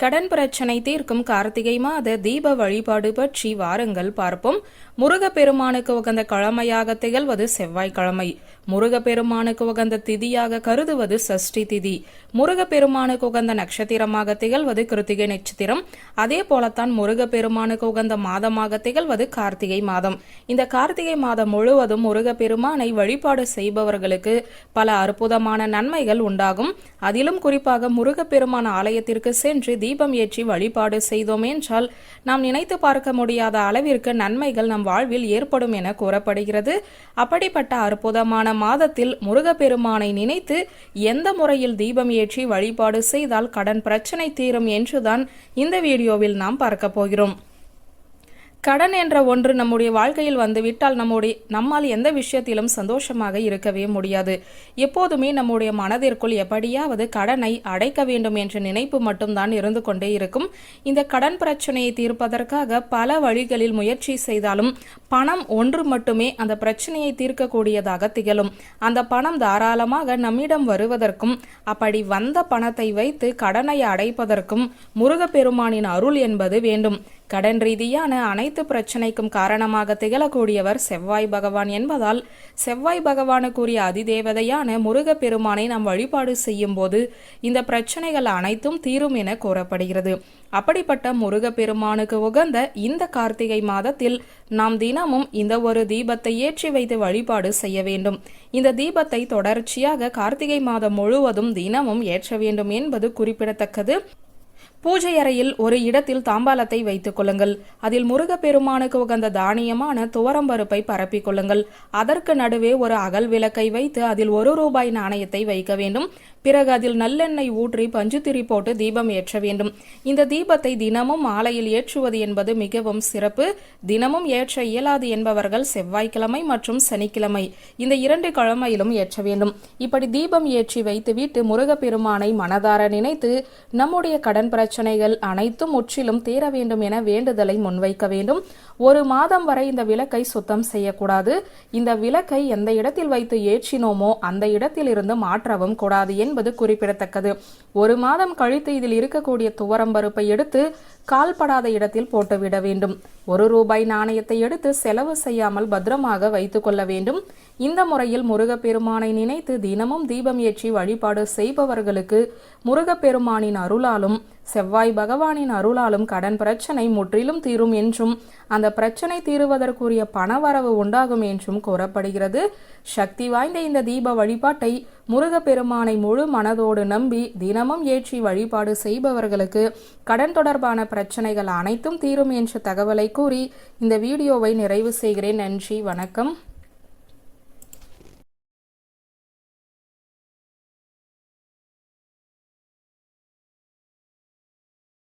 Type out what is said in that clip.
கடன் பிரச்சனை தீர்க்கும் கார்த்திகை மாத தீப வழிபாடு பற்றி வாரங்கள் பார்ப்போம். முருகப்பெருமானுக்கு உகந்த கிழமையாக திகழ்வது செவ்வாய்க்கிழமை. முருகப்பெருமானுக்கு உகந்த திதியாக கருதுவது சஷ்டி திதி. முருகப்பெருமானுக்கு உகந்த நட்சத்திரமாக திகழ்வது கிருத்திகை நட்சத்திரம். அதே போலத்தான் முருகப்பெருமானுக்கு உகந்த மாதமாக திகழ்வது கார்த்திகை மாதம். இந்த கார்த்திகை மாதம் முழுவதும் முருகப்பெருமானை வழிபாடு செய்பவர்களுக்கு பல அற்புதமான நன்மைகள் உண்டாகும். அதிலும் குறிப்பாக முருகப்பெருமான் ஆலயத்திற்கு சென்று தீபம் ஏற்றி வழிபாடு செய்தோம் என்றால் நாம் நினைத்து பார்க்க முடியாத அளவிற்கு நன்மைகள் நம் வாழ்வில் ஏற்படும் என கூறப்படுகிறது. அப்படிப்பட்ட அற்புதமான மாதத்தில் முருகப்பெருமானை நினைத்து எந்த முறையில் தீபம் ஏற்றி வழிபாடு செய்தால் கடன் பிரச்சனை தீரும் என்றுதான் இந்த வீடியோவில் நாம் பார்க்க போகிறோம். கடன் என்ற ஒன்று நம்முடைய வாழ்க்கையில் வந்துவிட்டால் நம்முடைய நம்மால் எந்த விஷயத்திலும் சந்தோஷமாக இருக்கவே முடியாது. எப்போதுமே நம்முடைய மனதிற்குள் எப்படியாவது கடனை அடைக்க வேண்டும் என்ற நினைப்பு மட்டும்தான் இருந்து கொண்டே இருக்கும். இந்த கடன் பிரச்சனையை தீர்ப்பதற்காக பல வழிகளில் முயற்சி செய்தாலும் பணம் ஒன்று மட்டுமே அந்த பிரச்சனையை தீர்க்கக்கூடியதாக திகழும். அந்த பணம் தாராளமாக நம்மிடம் வருவதற்கும் அப்படி வந்த பணத்தை வைத்து கடனை அடைப்பதற்கும் முருகப்பெருமானின் அருள் என்பது வேண்டும். கடன் ரீதியான அனைத்து பிரச்சனைக்கும் காரணமாக திகழக்கூடியவர் செவ்வாய் பகவான் என்பதால் செவ்வாய் பகவானுக்குரிய அதிதேவதையான முருகப்பெருமானை நாம் வழிபாடு செய்யும் போது இந்த பிரச்சனைகள் அனைத்தும் தீரும் என கூறப்படுகிறது. அப்படிப்பட்ட முருகப்பெருமானுக்கு உகந்த இந்த கார்த்திகை மாதத்தில் நாம் தினமும் இந்த ஒரு தீபத்தை ஏற்றி வைத்து வழிபாடு செய்ய வேண்டும். இந்த தீபத்தை தொடர்ச்சியாக கார்த்திகை மாதம் முழுவதும் தினமும் ஏற்ற வேண்டும் என்பது குறிப்பிடத்தக்கது. பூஜை அறையில் ஒரு இடத்தில் தாம்பாலத்தை வைத்துக் கொள்ளுங்கள். அதில் முருகப்பெருமானுக்கு உகந்த தானியமான துவரம்பருப்பை பரப்பிக் கொள்ளுங்கள். அதற்கு நடுவே ஒரு அகல் விளக்கை வைத்து அதில் ஒரு ரூபாய் நாணயத்தை வைக்க வேண்டும். பிறகு அதில் நல்லெண்ணெய் ஊற்றி பஞ்சுத்திரி போட்டு தீபம் ஏற்ற வேண்டும். இந்த தீபத்தை தினமும் மாலையில் ஏற்றுவது என்பது மிகவும் சிறப்பு. தினமும் ஏற்ற இயலாது என்பவர்கள் செவ்வாய்க்கிழமை மற்றும் சனிக்கிழமை இந்த இரண்டு கிழமையிலும் ஏற்ற வேண்டும். இப்படி தீபம் ஏற்றி வைத்துவிட்டு முருகப்பெருமானை மனதார நினைத்து நம்முடைய கடன் பிரச்சனை பிரச்சனைகள் அனைத்தும் முற்றிலும் தீர வேண்டும் என வேண்டுதலை முன்வைக்க வேண்டும். ஒரு மாதம் வரை இந்த விளக்கை சுத்தம் செய்யக்கூடாது. இந்த விளக்கை எந்த இடத்தில் வைத்து ஏற்றினோமோ அந்த இடத்தில் இருந்து மாற்றவும் கூடாது என்பது குறிப்பிடத்தக்கது. ஒரு மாதம் கழித்து இதில் இருக்கக்கூடிய துவரம் பருப்பை எடுத்து கால்படாத இடத்தில் போட்டுவிட வேண்டும். ஒரு ரூபாய் நாணயத்தை எடுத்து செலவு செய்யாமல் பத்திரமாக வைத்துக் கொள்ள வேண்டும். இந்த முறையில் முருகப்பெருமானை நினைத்து தினமும் தீபம் ஏற்றி வழிபாடு செய்பவர்களுக்கு முருகப்பெருமானின் அருளாலும் செவ்வாய் பகவானின் அருளாலும் கடன் பிரச்சனை முற்றிலும் தீரும் என்றும் அந்த பிரச்சனை தீருவதற்குரிய பணவரவு உண்டாகும் என்றும் கூறப்படுகிறது. சக்தி வாய்ந்த இந்த தீப வழிபாட்டை முருகப்பெருமானை முழு மனதோடு நம்பி தினமும் ஏற்றி வழிபாடு செய்பவர்களுக்கு கடன் தொடர்பான பிரச்சனைகள் அனைத்தும் தீரும் என்ற தகவலை கூறி இந்த வீடியோவை நிறைவு செய்கிறேன். நன்றி வணக்கம்.